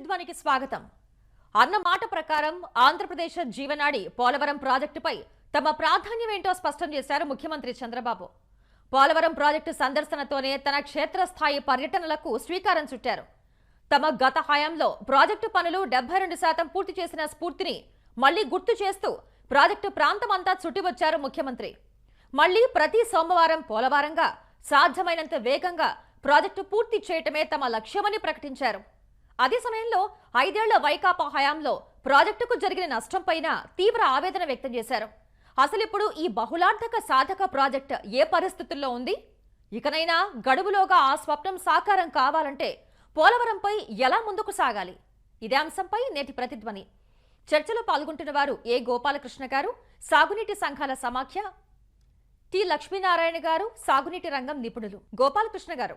ప్రతిధ్వనికి స్వాగతం. అన్న మాట ప్రకారం ఆంధ్రప్రదేశ్ జీవనాడి పోలవరం ప్రాజెక్టుపై తమ ప్రాధాన్యమేంటో స్పష్టం చేశారు ముఖ్యమంత్రి చంద్రబాబు. పోలవరం ప్రాజెక్టు సందర్శనతోనే తన క్షేత్రస్థాయి పర్యటనలకు శ్రీకారం చుట్టారు. తమ గత హయాంలో ప్రాజెక్టు పనులు డెబ్బై రెండు శాతం పూర్తి చేసిన స్ఫూర్తిని మళ్ళీ గుర్తు చేస్తూ ప్రాజెక్టు ప్రాంతమంతా చుట్టివచ్చారు ముఖ్యమంత్రి. మళ్ళీ ప్రతి సోమవారం పోలవారంగా సాధ్యమైనంత వేగంగా ప్రాజెక్టు పూర్తి చేయటమే తమ లక్ష్యమని ప్రకటించారు. అదే సమయంలో ఐదేళ్ళ వైకాపా హయాంలో ప్రాజెక్టుకు జరిగిన నష్టంపైన తీవ్ర ఆవేదన వ్యక్తం చేశారు. అసలిప్పుడు ఈ బహుళార్థక సాధక ప్రాజెక్ట్ ఏ పరిస్థితుల్లో ఉంది? ఇకనైనా గడువులోగా ఆ స్వప్నం సాకారం కావాలంటే పోలవరంపై ఎలా ముందుకు సాగాలి? ఇదే అంశంపై నేటి ప్రతిధ్వని. చర్చలో పాల్గొంటున్న వారు ఏ గోపాలకృష్ణ గారు? సాగునీటి సంఘాల సమాఖ్య? టి లక్ష్మీనారాయణ గారు సాగునీటి రంగం నిపుణులు. గోపాలకృష్ణ గారు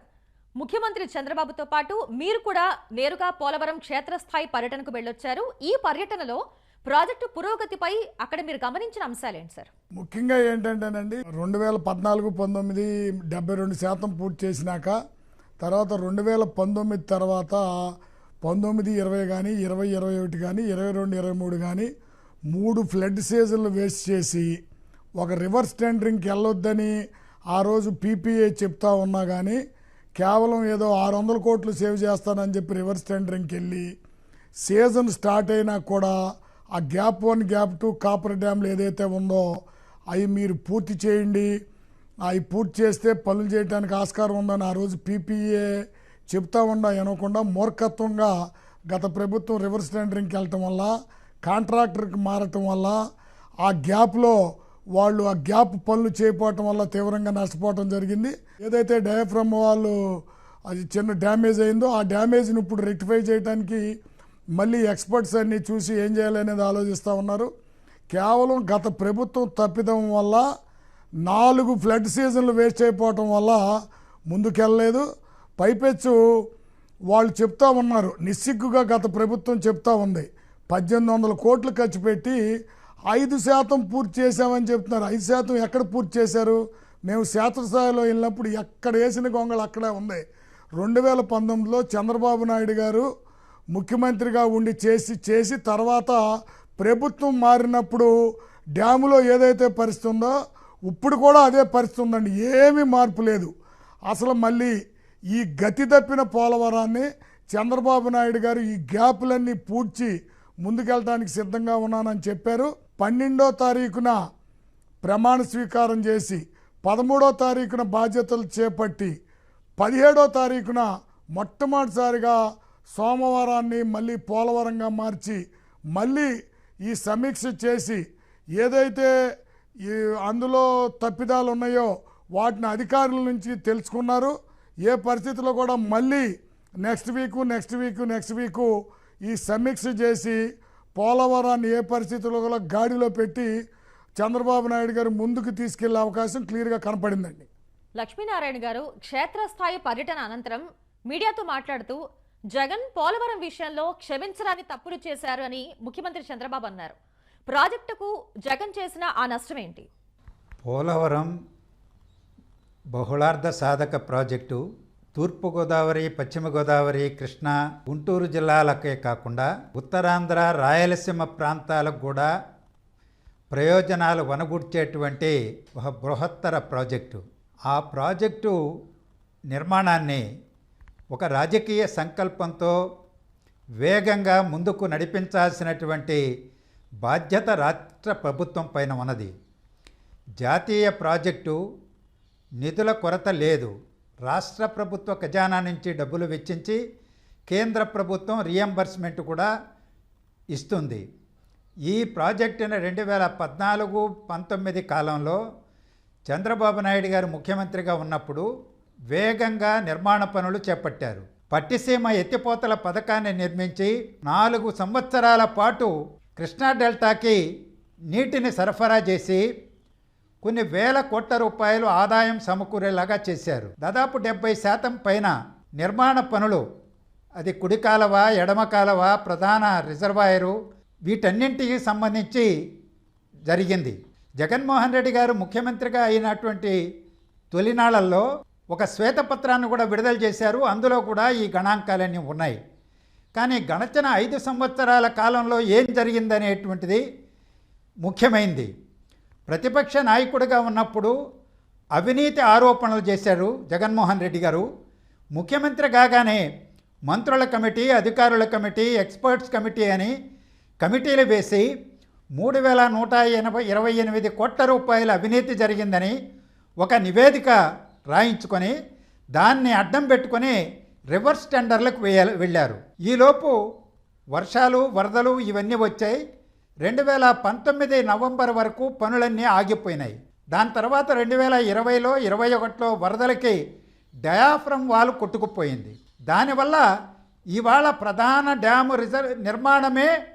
ముఖ్యమంత్రి చంద్రబాబుతో పాటు మీరు కూడా నేరుగా పోలవరం క్షేత్రస్థాయి పర్యటనకు వెళ్ళొచ్చారు. ఈ పర్యటనలో ప్రాజెక్టు పురోగతిపై అక్కడ మీరు గమనించిన అంశాలేంటి సార్? ముఖ్యంగా ఏంటంటేనండి రెండు వేల పద్నాలుగు పంతొమ్మిది డెబ్బై రెండు శాతం పూర్తి చేసినాక తర్వాత రెండు వేల పంతొమ్మిది తర్వాత పంతొమ్మిది ఇరవై కానీ ఇరవై ఇరవై ఒకటి కానీ ఇరవై రెండు ఇరవై మూడు కానీ మూడు ఫ్లడ్ సీజన్లు వేస్ట్ చేసి ఒక రివర్స్ టెండరింగ్కి వెళ్ళొద్దని ఆ రోజు పీపీఏ చెప్తా ఉన్నా కానీ కేవలం ఏదో ఆరు వందల కోట్లు సేవ్ చేస్తానని చెప్పి రివర్స్ టెండరింగ్కి వెళ్ళి సీజన్ స్టార్ట్ అయినా కూడా ఆ gap one gap two coffer డ్యామ్లు ఏదైతే ఉందో అవి మీరు పూర్తి చేయండి. అవి పూర్తి చేస్తే పనులు చేయడానికి ఆస్కారం ఉందని ఆ రోజు పీపీఏ చెప్తా ఉండా అనకుండా మూర్ఖత్వంగా గత ప్రభుత్వం రివర్స్ టెండరింగ్కి వెళ్ళటం వల్ల కాంట్రాక్టర్కి మారటం వల్ల ఆ గ్యాప్లో వాళ్ళు ఆ గ్యాప్ పనులు చేయకపోవటం వల్ల తీవ్రంగా నష్టపోవటం జరిగింది. ఏదైతే డయాఫ్రమ్ వాళ్ళు అది చిన్న డ్యామేజ్ అయిందో ఆ డ్యామేజ్ని ఇప్పుడు రెక్టిఫై చేయడానికి మళ్ళీ ఎక్స్పర్ట్స్ అన్ని చూసి ఏం చేయాలనేది ఆలోచిస్తూ ఉన్నారు. కేవలం గత ప్రభుత్వం తప్పిదం వల్ల నాలుగు ఫ్లడ్ సీజన్లు వేస్ట్ అయిపోవటం వల్ల ముందుకెళ్ళలేదు. పైపెచ్చు వాళ్ళు చెప్తా ఉన్నారు. నిస్సిగ్గుగా గత ప్రభుత్వం చెప్తా ఉంది. పద్దెనిమిది వందల కోట్లు ఖర్చు పెట్టి ఐదు శాతం పూర్తి చేశామని చెప్తున్నారు. ఐదు శాతం ఎక్కడ పూర్తి చేశారు? మేము శాతస్థాయిలో వెళ్ళినప్పుడు ఎక్కడ వేసిన గొంగళి అక్కడే ఉంది. రెండు వేల పంతొమ్మిదిలో చంద్రబాబు నాయుడు గారు ముఖ్యమంత్రిగా ఉండి చేసి చేసి తర్వాత ప్రభుత్వం మారినప్పుడు డ్యాములో ఏదైతే పరిస్థితి ఉందో ఇప్పుడు కూడా అదే పరిస్థితి ఉందండి. ఏమీ మార్పు లేదు. అసలు మళ్ళీ ఈ గతి తప్పిన పోలవరాన్ని చంద్రబాబు నాయుడు గారు ఈ గ్యాపులన్నీ పూడ్చి ముందుకెళ్ళడానికి సిద్ధంగా ఉన్నానని చెప్పారు. పన్నెండో తారీఖున ప్రమాణ స్వీకారం చేసి పదమూడో తారీఖున బాధ్యతలు చేపట్టి పదిహేడో తారీఖున మొట్టమొదటిసారిగా సోమవారాన్ని మళ్ళీ పోలవరంగా మార్చి మళ్ళీ ఈ సమీక్ష చేసి ఏదైతే ఈ అందులో తప్పిదాలు ఉన్నాయో వాటిని అధికారుల నుంచి తెలుసుకున్నారు. ఏ పరిస్థితిలో కూడా మళ్ళీ next week next week next week ఈ సమీక్ష చేసి పోలవరాన్ని ఏ పరిస్థితుల్లో కూడా గాడిలో పెట్టి చంద్రబాబు నాయుడు గారు ముందుకు తీసుకెళ్ళే అవకాశం క్లియర్గా కనపడిందండి. లక్ష్మీనారాయణ గారు క్షేత్రస్థాయి పర్యటన అనంతరం మీడియాతో మాట్లాడుతూ జగన్ పోలవరం విషయంలో క్షమించరాని తప్పులు చేశారు అని ముఖ్యమంత్రి చంద్రబాబు అన్నారు. ప్రాజెక్టుకు జగన్ చేసిన ఆ నష్టం ఏంటి పోలవరం బహుళార్థ సాధక ప్రాజెక్టు తూర్పుగోదావరి పశ్చిమ గోదావరి కృష్ణా గుంటూరు జిల్లాలకే కాకుండా ఉత్తరాంధ్ర రాయలసీమ ప్రాంతాలకు కూడా ప్రయోజనాలు వనగూర్చేటువంటి ఒక బృహత్తర ప్రాజెక్టు. ఆ ప్రాజెక్టు నిర్మాణాన్ని ఒక రాజకీయ సంకల్పంతో వేగంగా ముందుకు నడిపించాల్సినటువంటి బాధ్యత రాష్ట్ర ప్రభుత్వం పైన ఉన్నది. జాతీయ ప్రాజెక్టు నిధుల కొరత లేదు. రాష్ట్ర ప్రభుత్వ ఖజానా నుంచి డబ్బులు వెచ్చించి కేంద్ర ప్రభుత్వం రియంబర్స్మెంట్ కూడా ఇస్తుంది. ఈ ప్రాజెక్టును రెండు వేల పద్నాలుగు పంతొమ్మిది కాలంలో చంద్రబాబు నాయుడు గారు ముఖ్యమంత్రిగా ఉన్నప్పుడు వేగంగా నిర్మాణ పనులు చేపట్టారు. పట్టిసీమ ఎత్తిపోతల పథకాన్ని నిర్మించి నాలుగు సంవత్సరాల పాటు కృష్ణా డెల్టాకి నీటిని సరఫరా చేసి కొన్ని వేల కోట్ల రూపాయలు ఆదాయం సమకూరేలాగా చేశారు. దాదాపు డెబ్బై శాతం పైన నిర్మాణ పనులు అది కుడి కాలవ ఎడమ కాలవ ప్రధాన రిజర్వాయరు వీటన్నింటికి సంబంధించి జరిగింది. జగన్మోహన్ రెడ్డి గారు ముఖ్యమంత్రిగా అయినటువంటి తొలినాళ్ళలో ఒక శ్వేతపత్రాన్ని కూడా విడుదల చేశారు. అందులో కూడా ఈ గణాంకాలన్నీ ఉన్నాయి. కానీ గణచన ఐదు సంవత్సరాల కాలంలో ఏం జరిగిందనేటువంటిది ముఖ్యమైంది. ప్రతిపక్ష నాయకుడిగా ఉన్నప్పుడు అవినీతి ఆరోపణలు చేశారు జగన్మోహన్ రెడ్డి గారు. ముఖ్యమంత్రి కాగానే మంత్రుల కమిటీ అధికారుల కమిటీ ఎక్స్పర్ట్స్ కమిటీ అని కమిటీలు వేసి మూడు వేల నూట ఎనభై ఇరవై ఎనిమిది కోట్ల రూపాయల అవినీతి జరిగిందని ఒక నివేదిక రాయించుకొని దాన్ని అడ్డం పెట్టుకొని రివర్స్ టెండర్లకు వెళ్ళారు. ఈలోపు వర్షాలు వరదలు ఇవన్నీ వచ్చాయి. రెండు వేల పంతొమ్మిది నవంబర్ వరకు పనులన్నీ ఆగిపోయినాయి. దాని తర్వాత రెండు వేల ఇరవైలో ఇరవై ఒకటిలో వరదలకి డయాఫ్రమ్ వాల్ కొట్టుకుపోయింది. దానివల్ల ఇవాళ ప్రధాన డ్యాము రిజర్వ్ నిర్మాణమే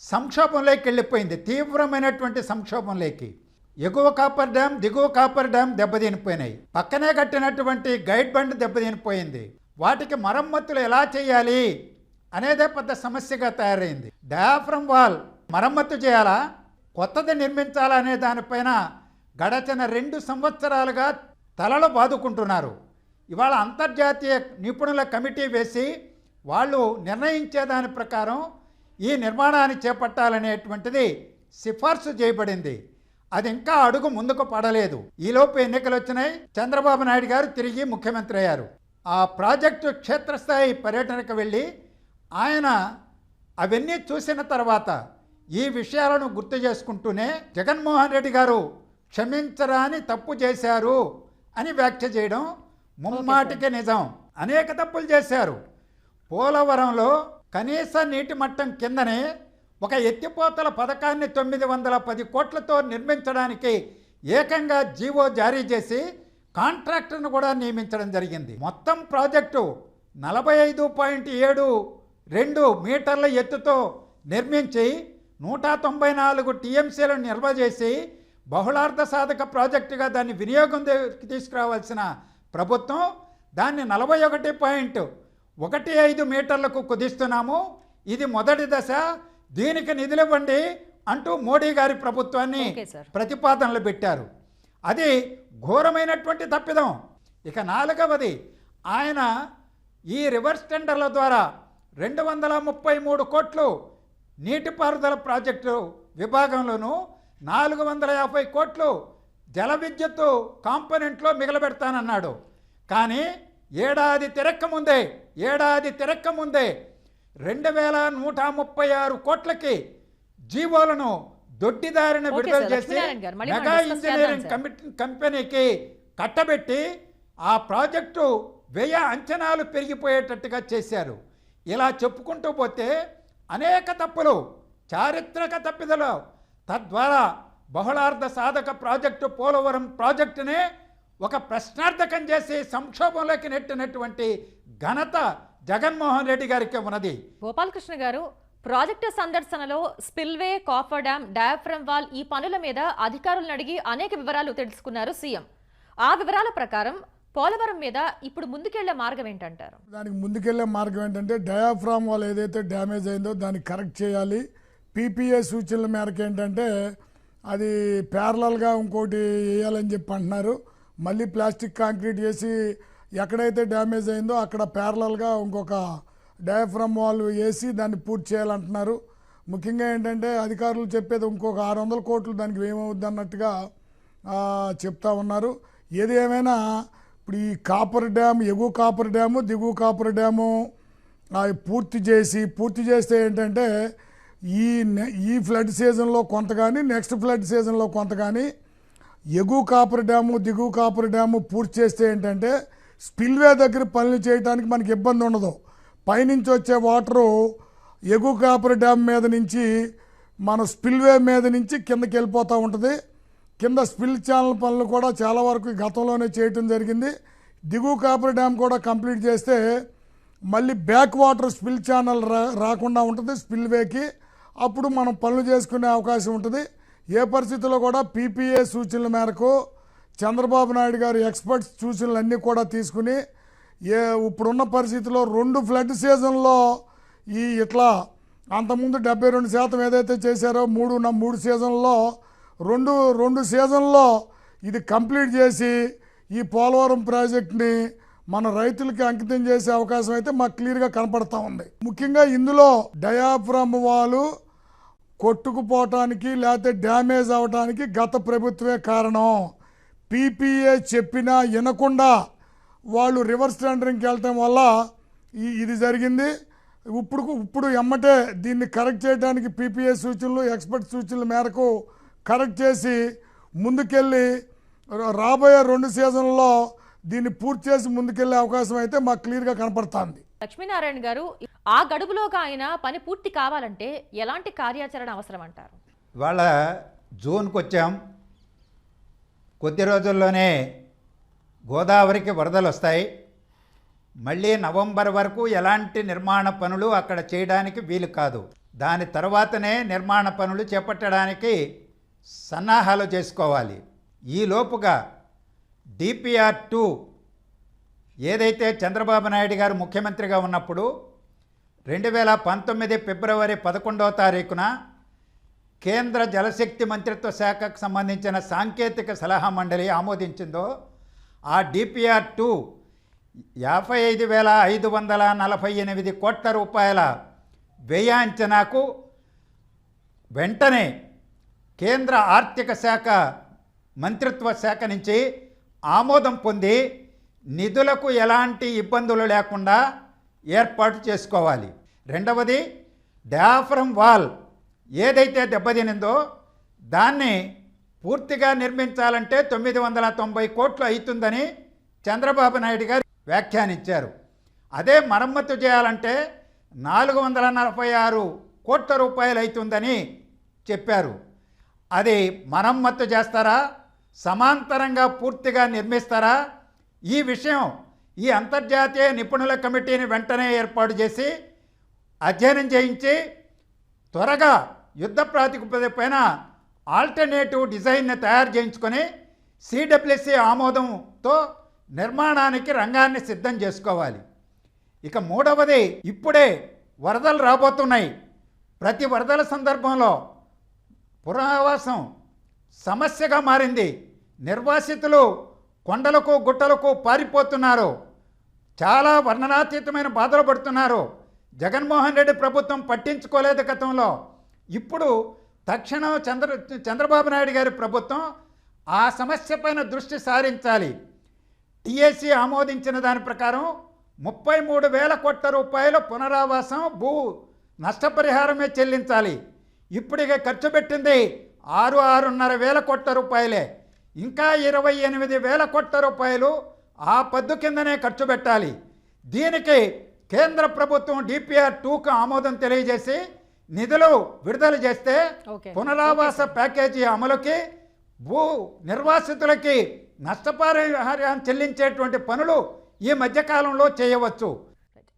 సంక్షోభంలోకి వెళ్ళిపోయింది. తీవ్రమైనటువంటి సంక్షోభంలోకి. ఎగువ కాపర్ డ్యామ్ దిగువ కాపర్ డ్యామ్ దెబ్బతినిపోయినాయి. పక్కనే కట్టినటువంటి గైడ్ బండ్ దెబ్బతినిపోయింది. వాటికి మరమ్మతులు ఎలా చేయాలి అనేదే పెద్ద సమస్యగా తయారైంది. డయాఫ్రమ్ వాల్ మరమ్మతు చేయాలా? కొత్తది నిర్మించాలా అనే దానిపైన గడచిన రెండు సంవత్సరాలుగా తలలు బాదుకుంటున్నారు. ఇవాళ అంతర్జాతీయ నిపుణుల కమిటీ వేసి వాళ్ళు నిర్ణయించే దాని ప్రకారం ఈ నిర్మాణాన్ని చేపట్టాలనేటువంటిది సిఫార్సు చేయబడింది. అది ఇంకా అడుగు ముందుకు పడలేదు. ఈలోపు ఎన్నికలు వచ్చినాయి. చంద్రబాబు నాయుడు గారు తిరిగి ముఖ్యమంత్రి అయ్యారు. ఆ ప్రాజెక్టు క్షేత్రస్థాయి పర్యటనకు వెళ్ళి ఆయన అవన్నీ చూసిన తర్వాత ఈ విషయాలను గుర్తు చేసుకుంటూనే జగన్మోహన్ రెడ్డి గారు క్షమించరాని తప్పు చేశారు అని వ్యాఖ్య చేయడం ముమ్మాటికి నిజం. అనేక తప్పులు చేశారు. పోలవరంలో కనీస నీటి మట్టం కిందనే ఒక ఎత్తిపోతల పథకాన్ని తొమ్మిది వందల పది కోట్లతో నిర్మించడానికి ఏకంగా జీవో జారీ చేసి కాంట్రాక్టర్ను కూడా నియమించడం జరిగింది. మొత్తం ప్రాజెక్టు నలభై ఐదు పాయింట్ ఏడు రెండు మీటర్ల ఎత్తుతో నిర్మించి నూట తొంభై నాలుగు టీఎంసీలను నిల్వ చేసి బహుళార్థ సాధక ప్రాజెక్టుగా దాన్ని వినియోగం తీసుకురావాల్సిన ప్రభుత్వం దాన్ని నలభై ఒకటి పాయింట్ ఒకటి ఐదు మీటర్లకు కుదిస్తున్నాము. ఇది మొదటి దశ. దీనికి నిధులివ్వండి అంటూ మోడీ గారి ప్రభుత్వాన్ని. ప్రతిపాదనలు పెట్టారు. అది ఘోరమైనటువంటి తప్పిదం. ఇక నాలుగవది ఆయన ఈ రివర్స్ టెండర్ల ద్వారా రెండు వందల ముప్పై మూడు కోట్లు నీటిపారుదల ప్రాజెక్టు విభాగంలోనూ నాలుగు వందల యాభై కోట్లు జల విద్యుత్తు కాంపోనెంట్లో మిగలబెడతానన్నాడు కానీ ఏడాది తిరక్క ముందే ఏడాది తిరక్క ముందే రెండు వేల నూట ముప్పై ఆరు కోట్లకి జీవోలను దొడ్డిదారిన విడుదల చేసి మెగా ఇంజనీరింగ్. కమిటీ కంపెనీకి కట్టబెట్టి ఆ ప్రాజెక్టు వ్యయ అంచనాలు పెరిగిపోయేటట్టుగా చేశారు ఇలా చెప్పుకుంటూ పోతే అనేక తప్పులు చారిత్రక తప్పిదలు. తద్వారా బహుళార్థ సాధక ప్రాజెక్టు పోలవరం ప్రాజెక్టునే ఒక ప్రశ్నార్థకం చేసి సంక్షోభంలోకి నెట్టినటువంటి ఘనత జగన్మోహన్ రెడ్డి గారికి ఉన్నది. Gopalakrishna garu project సందర్శనలో spillway coffer dam diaphragm wall ఈ పనుల మీద అధికారులను అడిగి అనేక వివరాలు తెలుసుకున్నారు సీఎం. ఆ వివరాల ప్రకారం పోలవరం మీద ఇప్పుడు ముందుకెళ్ళే మార్గం ఏంటంటారు? దానికి ముందుకెళ్ళే మార్గం ఏంటంటే డయాఫ్రామ్ వాళ్ళు ఏదైతే డ్యామేజ్ అయిందో దాన్ని కరెక్ట్ చేయాలి. పీపీఏ సూచనల మేరకు ఏంటంటే అది ప్యారలల్గా ఇంకోటి వేయాలని చెప్పి అంటున్నారు. మళ్ళీ ప్లాస్టిక్ కాంక్రీట్ చేసి ఎక్కడైతే డ్యామేజ్ అయిందో అక్కడ ప్యారలల్గా ఇంకొక డయాఫ్రామ్ వాల్ వేసి దాన్ని పూర్తి చేయాలంటున్నారు. ముఖ్యంగా ఏంటంటే అధికారులు చెప్పేది ఇంకొక ఆరు వందల కోట్లు దానికి ఏమవుద్ది అన్నట్టుగా చెప్తా ఉన్నారు. ఏది ఏమైనా ఇప్పుడు ఈ కాపర్ డ్యామ్ ఎగువ కాపర్ డ్యాము దిగువ కాపర్ డ్యాము అవి పూర్తి చేసి పూర్తి చేస్తే ఏంటంటే ఈ నె- ఈ ఫ్లడ్ సీజన్లో కొంత కానీ నెక్స్ట్ ఫ్లడ్ సీజన్లో కొంత కానీ ఎగువ కాపర్ డ్యాము దిగువ కాపర్ డ్యాము పూర్తి చేస్తే ఏంటంటే స్పిల్వే దగ్గర పనులు చేయడానికి మనకి ఇబ్బంది ఉండదు. పైనుంచి వచ్చే వాటరు ఎగువ కాపర్ డ్యామ్ మీద నుంచి మన స్పిల్వే మీద నుంచి కిందకి వెళ్ళిపోతూ ఉంటుంది. కింద స్పిల్ ఛానల్ పనులు కూడా చాలా వరకు గతంలోనే చేయటం జరిగింది. దిగువ కాపర్ డ్యామ్ కూడా కంప్లీట్ చేస్తే మళ్ళీ బ్యాక్ వాటర్ స్పిల్ ఛానల్ రా రాకుండా ఉంటుంది స్పిల్ వేకి అప్పుడు మనం పనులు చేసుకునే అవకాశం ఉంటుంది. ఏ పరిస్థితుల్లో కూడా పీపీఏ సూచనల మేరకు చంద్రబాబు నాయుడు గారు ఎక్స్పర్ట్స్ సూచనలు అన్నీ కూడా తీసుకుని ఏ ఇప్పుడున్న పరిస్థితిలో రెండు ఫ్లడ్ సీజన్లో ఈ ఇట్లా అంతకుముందు డెబ్బై రెండు శాతం ఏదైతే చేశారో మూడు మూడు సీజన్లో రెండు రెండు సీజన్లో ఇది కంప్లీట్ చేసి ఈ పోలవరం ప్రాజెక్ట్ని మన రైతులకి అంకితం చేసే అవకాశం అయితే మాకు క్లియర్గా కనపడతా ఉంది. ముఖ్యంగా ఇందులో డయాఫ్రమ్ వాళ్ళు కొట్టుకుపోవటానికి లేకపోతే డ్యామేజ్ అవడానికి గత ప్రభుత్వమే కారణం. పీపీఏ చెప్పినా వినకుండా వాళ్ళు రివర్స్ టెండరింగ్కి వెళ్ళటం వల్ల ఈ ఇది జరిగింది. ఇప్పుడు ఇప్పుడు ఎమ్మటే దీన్ని కరెక్ట్ చేయడానికి పీపీఏ సూచనలు ఎక్స్పర్ట్ సూచనల మేరకు కరెక్ట్ చేసి ముందుకెళ్ళి రాబోయే రెండు సీజన్లలో దీన్ని పూర్తి చేసి ముందుకెళ్ళే అవకాశం అయితే మాకు క్లియర్గా కనపడుతుంది. లక్ష్మీనారాయణ గారు ఆ గడువులోగా ఆయన పని పూర్తి కావాలంటే ఎలాంటి కార్యాచరణ అవసరం అంటారు ఇవాళ జూన్కి వచ్చాం. కొద్ది రోజుల్లోనే గోదావరికి వరదలు వస్తాయి. మళ్ళీ నవంబర్ వరకు ఎలాంటి నిర్మాణ పనులు అక్కడ చేయడానికి వీలు కాదు. దాని తర్వాతనే నిర్మాణ పనులు చేపట్టడానికి సన్నాహాలు చేసుకోవాలి. ఈ లోపుగా డిపిఆర్ టూ ఏదైతే చంద్రబాబు నాయుడు గారు ముఖ్యమంత్రిగా ఉన్నప్పుడు రెండు వేల పంతొమ్మిది ఫిబ్రవరి పదకొండవ తారీఖున కేంద్ర జలశక్తి మంత్రిత్వ శాఖకు సంబంధించిన సాంకేతిక సలహా మండలి ఆమోదించిందో ఆ డిపిఆర్ టూ యాభై ఐదు వేల ఐదు వందల నలభై ఎనిమిది కోట్ల రూపాయల వ్యయ అంచనాకు వెంటనే కేంద్ర ఆర్థిక శాఖ మంత్రిత్వ శాఖ నుంచి ఆమోదం పొంది నిధులకు ఎలాంటి ఇబ్బందులు లేకుండా ఏర్పాటు చేసుకోవాలి. రెండవది డాఫ్రమ్ వాల్ ఏదైతే దెబ్బతినిందో దాన్ని పూర్తిగా నిర్మించాలంటే తొమ్మిది వందల తొంభై కోట్లు అవుతుందని చంద్రబాబు నాయుడు గారు వ్యాఖ్యానించారు. అదే మరమ్మతు చేయాలంటే నాలుగు వందల నలభై ఆరు కోట్ల రూపాయలు అవుతుందని చెప్పారు. అది మరమ్మత్తు చేస్తారా? సమాంతరంగా పూర్తిగా నిర్మిస్తారా? ఈ విషయం ఈ అంతర్జాతీయ నిపుణుల కమిటీని వెంటనే ఏర్పాటు చేసి అధ్యయనం చేయించి త్వరగా యుద్ధ ప్రాతిపదిక పైన ఆల్టర్నేటివ్ డిజైన్ని తయారు చేయించుకొని సిడబ్ల్యూసి ఆమోదంతో నిర్మాణానికి రంగాన్ని సిద్ధం చేసుకోవాలి. ఇక మూడవది ఇప్పుడే వరదలు రాబోతున్నాయి. ప్రతి వరదల సందర్భంలో పునరావాసం సమస్యగా మారింది. నిర్వాసితులు కొండలకు గుట్టలకు పారిపోతున్నారు. చాలా వర్ణనాతీతమైన బాధలు పడుతున్నారు. జగన్మోహన్ రెడ్డి ప్రభుత్వం పట్టించుకోలేదు గతంలో. ఇప్పుడు తక్షణం చంద్ర చంద్రబాబు నాయుడు గారి ప్రభుత్వం ఆ సమస్య పైన దృష్టి సారించాలి. టీఏసీ ఆమోదించిన దాని ప్రకారం ముప్పై మూడు వేల కోట్ల రూపాయల పునరావాసం భూ నష్టపరిహారమే చెల్లించాలి. ఇప్పటికే ఖర్చు పెట్టింది ఆరు ఆరున్నర వేల కోట్ల రూపాయలే. ఇంకా ఇరవై ఎనిమిది వేల కోట్ల రూపాయలు ఆ పద్దు కిందనే ఖర్చు పెట్టాలి. దీనికి కేంద్ర ప్రభుత్వం డిపిఆర్ టూకు ఆమోదం తెలియజేసి నిధులు విడుదల చేస్తే. పునరావాస ప్యాకేజీ అమలుకి భూ నిర్వాసితులకి నష్టపరిహారం చెల్లించేటువంటి పనులు ఈ మధ్యకాలంలో చేయవచ్చు.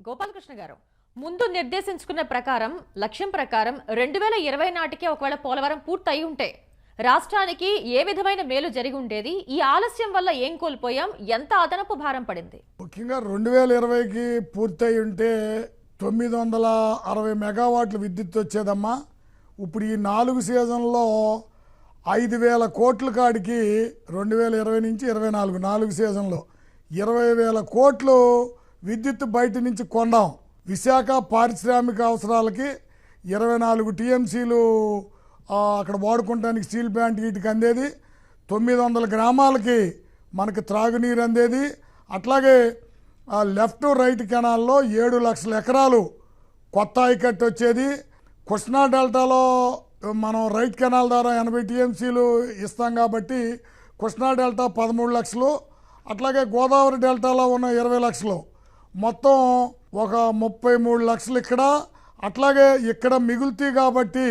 గోపాలకృష్ణ గారు ముందు నిర్దేశించుకున్న ప్రకారం లక్ష్యం ప్రకారం రెండు వేల ఇరవై నాటికి ఒకవేళ పోలవరం పూర్తయి ఉంటే రాష్ట్రానికి ఏ విధమైన మేలు జరిగి ఉండేది ఈ ఆలస్యం వల్ల ఏం కోల్పోయాం ఎంత అదనపు భారం పడింది? ముఖ్యంగా రెండు వేల ఇరవైకి పూర్తయి ఉంటే తొమ్మిది వందల అరవై మెగావాట్లు విద్యుత్ వచ్చేదమ్మా. ఇప్పుడు ఈ నాలుగు సీజన్లో ఐదు వేల కోట్ల కాడికి రెండు వేల ఇరవై నుంచి ఇరవై నాలుగు నాలుగు సీజన్లో ఇరవై వేల కోట్లు విద్యుత్ బయట నుంచి కొండాం విశాఖ పారిశ్రామిక అవసరాలకి ఇరవై నాలుగు టీఎంసీలు అక్కడ వాడుకోవడానికి స్టీల్ ప్లాంట్ వీటికి అందేది. తొమ్మిది వందల గ్రామాలకి మనకి త్రాగునీరు అందేది. అట్లాగే లెఫ్ట్ రైట్ కెనాల్లో ఏడు లక్షల ఎకరాలు కొత్త ఐకట్ వచ్చేది. కృష్ణా డెల్టాలో మనం రైట్ కెనాల్ ద్వారా ఎనభై టీఎంసీలు ఇస్తాం కాబట్టి కృష్ణా డెల్టా పదమూడు లక్షలు అట్లాగే గోదావరి డెల్టాలో ఉన్న ఇరవై లక్షలు. మొత్తం ఒక ముప్పై మూడు లక్షలు ఇక్కడ అట్లాగే ఇక్కడ మిగులుతాయి కాబట్టి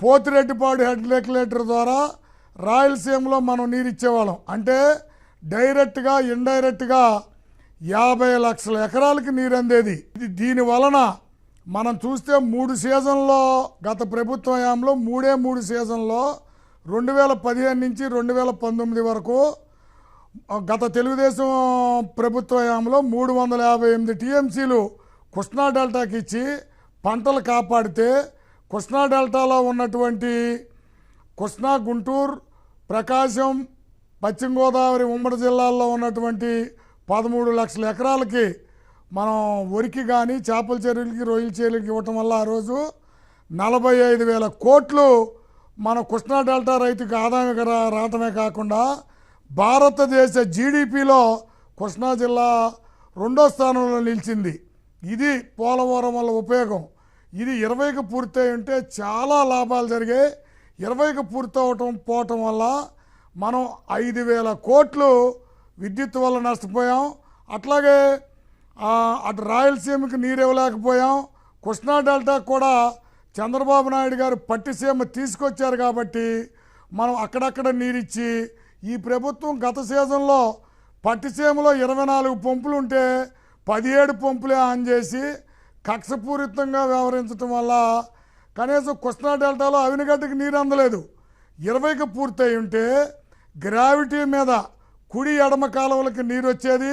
పోతిరెడ్డిపాడు హెడ్ రెగ్యులేటర్ ద్వారా రాయలసీమలో మనం నీరు ఇచ్చేవాళ్ళం అంటే డైరెక్ట్గా ఇండైరెక్ట్గా యాభై లక్షల ఎకరాలకి నీరు అందేది ఇది దీని వలన మనం చూస్తే మూడు సీజన్లో గత ప్రభుత్వ హయాంలో మూడే మూడు సీజన్లో రెండు వేల పదిహేను నుంచి రెండు వేల పంతొమ్మిది వరకు గత తెలుగుదేశం ప్రభుత్వ హయాంలో మూడు వందల యాభై ఎనిమిది టీఎంసీలు కృష్ణా డెల్టాకి ఇచ్చి పంటలు కాపాడితే కృష్ణా డెల్టాలో ఉన్నటువంటి కృష్ణా గుంటూరు ప్రకాశం పశ్చిమ గోదావరి ఉమ్మడి జిల్లాల్లో ఉన్నటువంటి పదమూడు లక్షల ఎకరాలకి మనం వరికి కానీ చేపల చెరువులకి రొయ్యల చెరువులకి ఇవ్వటం వల్ల ఆ రోజు నలభై ఐదు వేల కోట్లు మన కృష్ణా డెల్టా రైతుకి ఆదాయం రావటమే కాకుండా భారతదేశ జీడిపిలో కృష్ణా జిల్లా రెండో స్థానంలో నిలిచింది. ఇది పోలవరం వల్ల ఉపయోగం. ఇది ఇరవైకి పూర్తయి ఉంటే చాలా లాభాలు జరిగాయి ఇరవైకి పూర్తవటం పోవటం వల్ల మనం ఐదు వేల కోట్లు విద్యుత్ వల్ల నష్టపోయాం. అట్లాగే అటు రాయలసీమకి నీరు ఇవ్వలేకపోయాం కృష్ణా డెల్టా కూడా చంద్రబాబు నాయుడు గారు పట్టిసీమ తీసుకొచ్చారు కాబట్టి మనం అక్కడక్కడ నీరిచ్చి ఈ ప్రభుత్వం గత సీజన్లో పట్టిసీమలో ఇరవై నాలుగు పంపులు ఉంటే పదిహేడు పంపులే ఆన్ చేసి కక్షపూరితంగా వ్యవహరించడం వల్ల కనీసం కృష్ణా డెల్టాలో అవినగడ్డకి నీరు అందలేదు. ఇరవైకి పూర్తయి ఉంటే గ్రావిటీ మీద కుడి ఎడమ కాలువలకి నీరు వచ్చేది.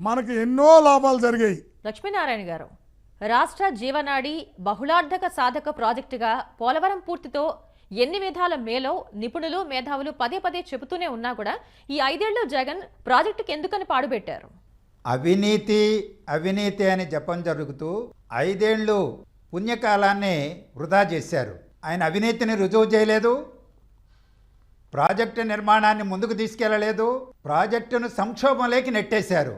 మనకి ఎన్నో లాభాలు జరిగాయి. లక్ష్మీనారాయణ గారు రాష్ట్ర జీవనాడి బహుళార్థక సాధక ప్రాజెక్టుగా పోలవరం పూర్తితో ఎన్ని విధాల మేలో నిపుణులు మేధావులు పదే పదే చెబుతూనే ఉన్నా కూడా ఈ ఐదేళ్ళు జగన్ ప్రాజెక్టుకి ఎందుకని పాడుపెట్టారు అవినీతి అవినీతి అని జపం జరుగుతూ ఐదేళ్ళు పుణ్యకాలాన్ని వృధా చేశారు. ఆయన అవినీతిని రుజువు చేయలేదు. ప్రాజెక్టు నిర్మాణాన్ని ముందుకు తీసుకెళ్ళలేదు. ప్రాజెక్టును సంక్షోభంలోకి నెట్టేశారు.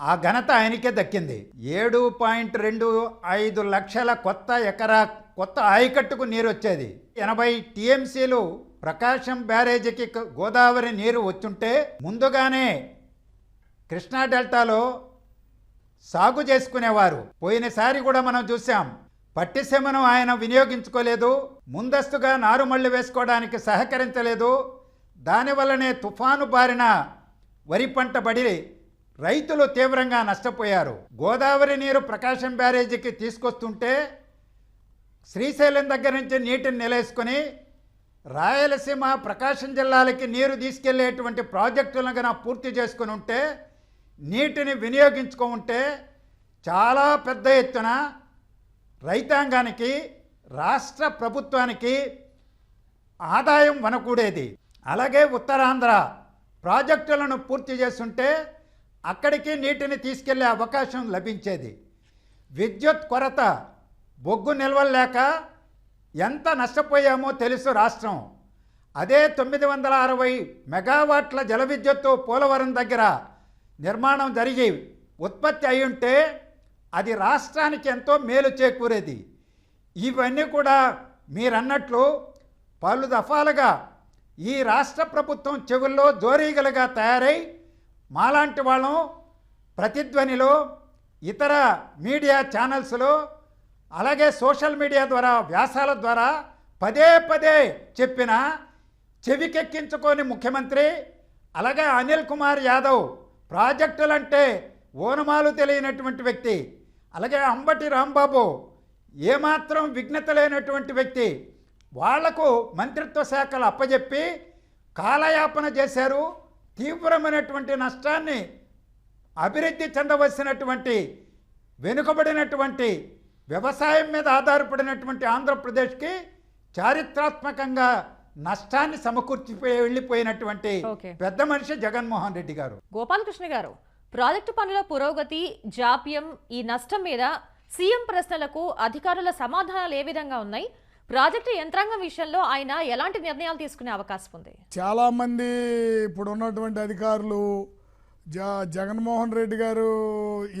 ఆ ఘనత ఆయనకే దక్కింది. ఏడు పాయింట్ రెండు ఐదు లక్షల కొత్త ఎకరా కొత్త ఆయకట్టుకు నీరు వచ్చేది. ఎనభై టీఎంసీలు ప్రకాశం బ్యారేజీకి గోదావరి నీరు వచ్చుంటే ముందుగానే కృష్ణా డెల్టాలో సాగు చేసుకునేవారు. పోయినసారి కూడా మనం చూసాం పట్టిసీమను ఆయన వినియోగించుకోలేదు. ముందస్తుగా నారుమళ్ళు వేసుకోవడానికి సహకరించలేదు. దానివల్లనే తుఫాను బారిన వరి పంట పడి రైతులు తీవ్రంగా నష్టపోయారు. గోదావరి నీరు ప్రకాశం బ్యారేజీకి తీసుకొస్తుంటే శ్రీశైలం దగ్గర నుంచి నీటిని నిలేసుకొని రాయలసీమ ప్రకాశం జిల్లాలకి నీరు తీసుకెళ్ళేటువంటి ప్రాజెక్టులను కనుక పూర్తి చేసుకుని ఉంటే నీటిని వినియోగించుకుంటే చాలా పెద్ద ఎత్తున రైతాంగానికి రాష్ట్ర ప్రభుత్వానికి ఆదాయం వనకూడేది. అలాగే ఉత్తరాంధ్ర ప్రాజెక్టులను పూర్తి చేస్తుంటే అక్కడికి నీటిని తీసుకెళ్ళే అవకాశం లభించేది. విద్యుత్ కొరత బొగ్గు నిల్వలు లేక ఎంత నష్టపోయామో తెలుసు రాష్ట్రం. అదే తొమ్మిది వందల అరవై మెగావాట్ల జల విద్యుత్తు పోలవరం దగ్గర నిర్మాణం జరిగి ఉత్పత్తి అయి ఉంటే అది రాష్ట్రానికి ఎంతో మేలు చేకూరేది. ఇవన్నీ కూడా మీరన్నట్లు పలు దఫాలుగా ఈ రాష్ట్ర ప్రభుత్వం చెవుల్లో జోరీగలుగా తయారై మాలాంటి వాళ్ళం ప్రతిధ్వనిలో ఇతర మీడియా ఛానల్స్లో అలాగే సోషల్ మీడియా ద్వారా వ్యాసాల ద్వారా పదే పదే చెప్పిన చెవికెక్కించుకొని ముఖ్యమంత్రి అలాగే అనిల్ కుమార్ యాదవ్ ప్రాజెక్టులంటే ఓనమాలు తెలియనటువంటి వ్యక్తి అలాగే అంబటి రాంబాబు ఏమాత్రం విఘ్నత లేనటువంటి వ్యక్తి వాళ్ళకు మంత్రిత్వ శాఖలు అప్పజెప్పి కాలయాపన చేశారు. తీవ్రమైనటువంటి నష్టాన్ని అభివృద్ధి చెందవలసినటువంటి వెనుకబడినటువంటి వ్యవసాయం మీద ఆధారపడినటువంటి ఆంధ్రప్రదేశ్కి చారిత్రాత్మకంగా నష్టాన్ని సమకూర్చిపోయి వెళ్ళిపోయినటువంటి. పెద్ద మనిషి జగన్మోహన్ రెడ్డి గారు గోపాలకృష్ణ గారు ప్రాజెక్టు పనుల పురోగతి జాప్యం ఈ నష్టం మీద సీఎం ప్రశ్నలకు అధికారుల సమాధానాలు ఏ విధంగా ఉన్నాయి ప్రాజెక్టు యంత్రాంగం విషయంలో ఆయన ఎలాంటి నిర్ణయాలు తీసుకునే అవకాశం ఉంది? చాలామంది ఇప్పుడు ఉన్నటువంటి అధికారులు జ జగన్మోహన్ రెడ్డి గారు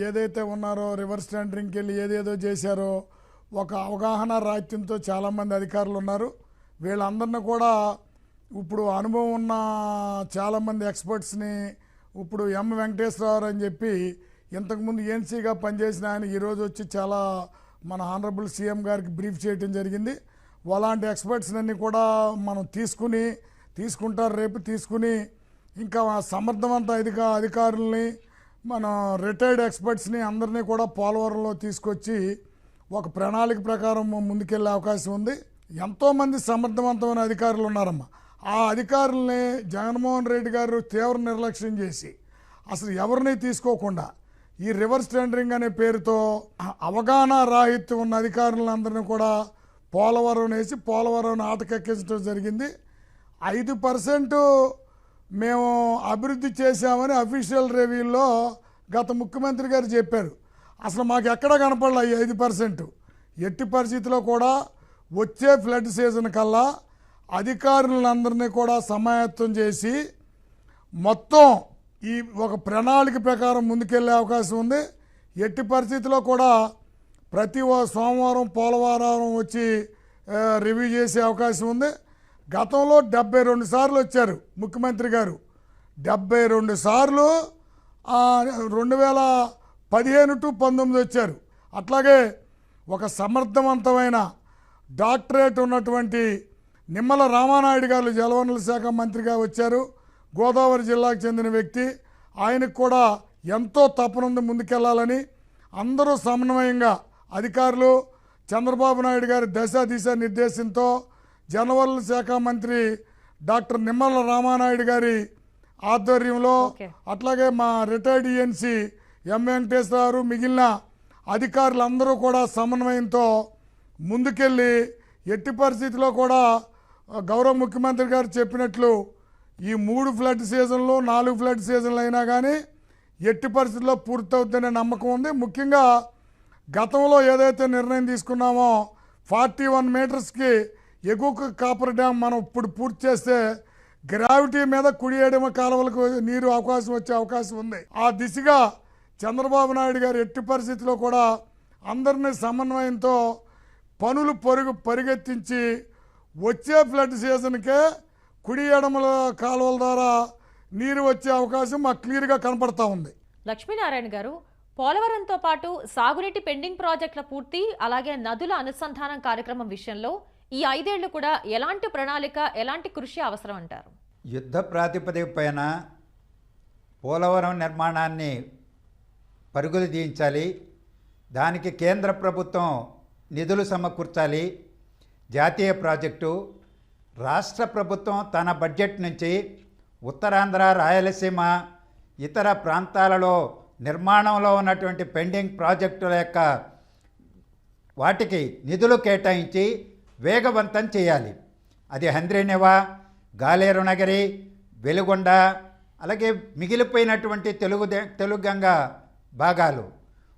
ఏదైతే ఉన్నారో రివర్స్ టెండరింగ్కి వెళ్ళి ఏదేదో చేశారో ఒక అవగాహన రాహిత్యంతో చాలామంది అధికారులు ఉన్నారు. వీళ్ళందరిని కూడా ఇప్పుడు అనుభవం ఉన్న చాలామంది ఎక్స్పర్ట్స్ని ఇప్పుడు ఎం వెంకటేశ్వరరావు అని చెప్పి ఇంతకుముందు ఏఎన్సీగా పనిచేసిన ఆయన ఈరోజు వచ్చి చాలా మన ఆనరబుల్ సీఎం గారికి బ్రీఫ్ చేయడం జరిగింది. అలాంటి ఎక్స్పర్ట్స్ని కూడా మనం తీసుకుని తీసుకుంటారు రేపు తీసుకుని ఇంకా సమర్థవంత అధిక అధికారుల్ని మన రిటైర్డ్ ఎక్స్పర్ట్స్ని అందరినీ కూడా పోలవరంలో తీసుకొచ్చి ఒక ప్రణాళిక ప్రకారం ముందుకెళ్ళే అవకాశం ఉంది. ఎంతోమంది సమర్థవంతమైన అధికారులు ఉన్నారమ్మా. ఆ అధికారుల్ని జగన్మోహన్ రెడ్డి గారు తీవ్ర నిర్లక్ష్యం చేసి అసలు ఎవరిని తీసుకోకుండా ఈ రివర్స్ టెండరింగ్ అనే పేరుతో అవగాహన రాహిత్యం ఉన్న అధికారులందరినీ కూడా పోలవరం వేసి పోలవరం ఆటకెక్కించడం జరిగింది. ఐదు పర్సెంట్ మేము అభివృద్ధి చేశామని అఫీషియల్ రివ్యూలో గత ముఖ్యమంత్రి గారు చెప్పారు. అసలు మాకు ఎక్కడ కనపడలే ఈ ఐదు పర్సెంట్. ఎట్టి పరిస్థితిలో కూడా వచ్చే ఫ్లడ్ సీజన్ కల్లా అధికారులందరినీ కూడా సమాయత్తం చేసి మొత్తం ఈ ఒక ప్రణాళిక ప్రకారం ముందుకెళ్ళే అవకాశం ఉంది. ఎట్టి పరిస్థితిలో కూడా ప్రతి సోమవారం పోలవారం వచ్చి రివ్యూ చేసే అవకాశం ఉంది. గతంలో డెబ్బై రెండు సార్లు వచ్చారు ముఖ్యమంత్రి గారు. డెబ్బై రెండు సార్లు రెండు వేల పదిహేను టు పంతొమ్మిది వచ్చారు. అట్లాగే ఒక సమర్థవంతమైన డాక్టరేట్ ఉన్నటువంటి నిమ్మల రామానాయుడు గారు జలవనరుల శాఖ మంత్రిగా వచ్చారు. గోదావరి జిల్లాకు చెందిన వ్యక్తి. ఆయనకు కూడా ఎంతో తపనుంది ముందుకెళ్ళాలని అందరూ సమన్వయంగా అధికారులు చంద్రబాబు నాయుడు గారి దశ దిశ నిర్దేశంతో జలవనరుల శాఖ మంత్రి డాక్టర్ నిమ్మల రామానాయుడు గారి ఆధ్వర్యంలో. అట్లాగే మా రిటైర్డ్ ఈఎన్సీ ఎం వెంకటేశ్వరరావు మిగిలిన అధికారులందరూ కూడా సమన్వయంతో ముందుకెళ్ళి ఎట్టి పరిస్థితిలో కూడా గౌరవ ముఖ్యమంత్రి గారు చెప్పినట్లు ఈ మూడు ఫ్లడ్ సీజన్లు నాలుగు ఫ్లడ్ సీజన్లు అయినా కానీ ఎట్టి పరిస్థితుల్లో పూర్తవుతుందనే నమ్మకం ఉంది ముఖ్యంగా గతంలో ఏదైతే నిర్ణయం తీసుకున్నామో ఫార్టీ వన్ మీటర్స్కి ఎగువ కాపర్ డ్యామ్ మనం ఇప్పుడు పూర్తి చేస్తే గ్రావిటీ మీద కుడి ఎడమ కాలువలకు నీరు అవకాశం వచ్చే అవకాశం ఉంది. ఆ దిశగా చంద్రబాబు నాయుడు గారు ఎట్టి పరిస్థితిలో కూడా అందరినీ సమన్వయంతో పనులు పరుగు పరిగెత్తించి వచ్చే ఫ్లడ్ సీజన్కే కుడి ఎడమల కాలువల ద్వారా నీరు వచ్చే అవకాశం మాకు క్లియర్గా కనపడతా ఉంది. లక్ష్మీనారాయణ గారు పోలవరంతో పాటు సాగునీటి పెండింగ్ ప్రాజెక్టుల పూర్తి అలాగే నదుల అనుసంధానం కార్యక్రమం విషయంలో ఈ ఐదేళ్ళు కూడా ఎలాంటి ప్రణాళిక ఎలాంటి కృషి అవసరం అంటారు? యుద్ధ ప్రాతిపదిక పైన పోలవరం నిర్మాణాన్ని పరుగులు తీయించాలి. దానికి కేంద్ర ప్రభుత్వం నిధులు సమకూర్చాలి. జాతీయ ప్రాజెక్టు రాష్ట్ర ప్రభుత్వం తన బడ్జెట్ నుంచి ఉత్తరాంధ్ర రాయలసీమ ఇతర ప్రాంతాలలో నిర్మాణంలో ఉన్నటువంటి పెండింగ్ ప్రాజెక్టుల యొక్క వాటికి నిధులు కేటాయించి వేగవంతం చేయాలి. అది హంద్రీనివా గాలేరు నగరి వెలుగొండ అలాగే మిగిలిపోయినటువంటి తెలుగు దే- తెలుగంగ భాగాలు.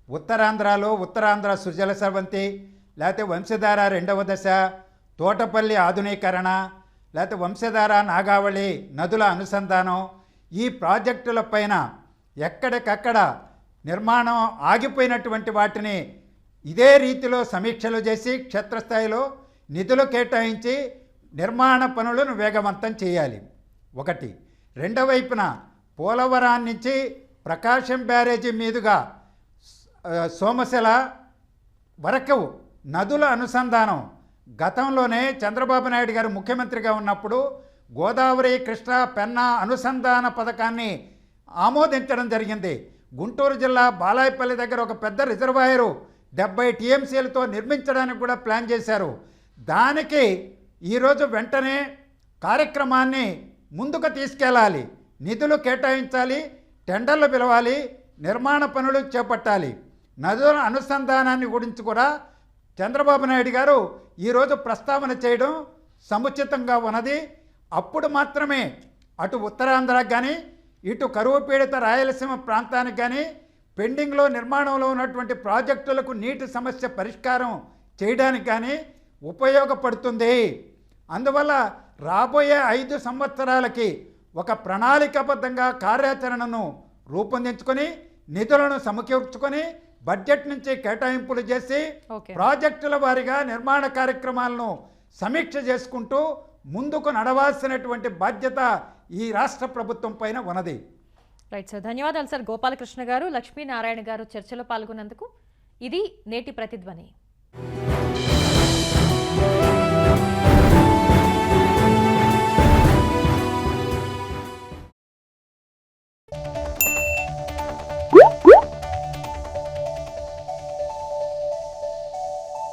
ఉత్తరాంధ్రలో ఉత్తరాంధ్ర సుజల సవంతి లేకపోతే వంశధార రెండవ దశ తోటపల్లి ఆధునీకరణ లేకపోతే వంశధార నాగావళి నదుల అనుసంధానం ఈ ప్రాజెక్టుల పైన ఎక్కడికక్కడ నిర్మాణం ఆగిపోయినటువంటి వాటిని ఇదే రీతిలో సమీక్షలు చేసి క్షేత్రస్థాయిలో నిధులు కేటాయించి నిర్మాణ పనులను వేగవంతం చేయాలి. ఒకటి. రెండవ వైపున పోలవరం నుంచి ప్రకాశం బ్యారేజీ మీదుగా సోమశిల వరకు నదుల అనుసంధానం. గతంలోనే చంద్రబాబు నాయుడు గారు ముఖ్యమంత్రిగా ఉన్నప్పుడు గోదావరి కృష్ణా పెన్నా అనుసంధాన పథకాన్ని ఆమోదించడం జరిగింది. గుంటూరు జిల్లా బాలాయపల్లి దగ్గర ఒక పెద్ద రిజర్వాయరు డెబ్బై టీఎంసీలతో నిర్మించడానికి కూడా ప్లాన్ చేశారు. దానికి ఈరోజు వెంటనే కార్యక్రమాన్ని ముందుకు తీసుకెళ్ళాలి. నిధులు కేటాయించాలి టెండర్లు పిలవాలి నిర్మాణ పనులు చేపట్టాలి. నదుల అనుసంధానాన్ని గురించి కూడా చంద్రబాబు నాయుడు గారు ఈరోజు ప్రస్తావన చేయడం సముచితంగా ఉన్నది. అప్పుడు మాత్రమే అటు ఉత్తరాంధ్రకు కానీ ఇటు కరువు పీడిత రాయలసీమ ప్రాంతానికి కానీ పెండింగ్లో నిర్మాణంలో ఉన్నటువంటి ప్రాజెక్టులకు నీటి సమస్య పరిష్కారం చేయడానికి కానీ ఉపయోగపడుతుంది అందువల్ల రాబోయే ఐదు సంవత్సరాలకి ఒక ప్రణాళికాబద్ధంగా కార్యాచరణను రూపొందించుకొని నిధులను సమకూర్చుకొని బడ్జెట్ నుంచి కేటాయింపులు చేసి. ప్రాజెక్టుల వారీగా నిర్మాణ కార్యక్రమాలను సమీక్ష చేసుకుంటూ ముందుకు నడవాల్సినటువంటి బాధ్యత ఈ రాష్ట్ర ప్రభుత్వం పైన ఉన్నది రైట్ సార్ ధన్యవాదాలు సార్ గోపాలకృష్ణ గారు లక్ష్మీనారాయణ గారు చర్చలో పాల్గొన్నందుకు ఇది నేటి ప్రతిధ్వని.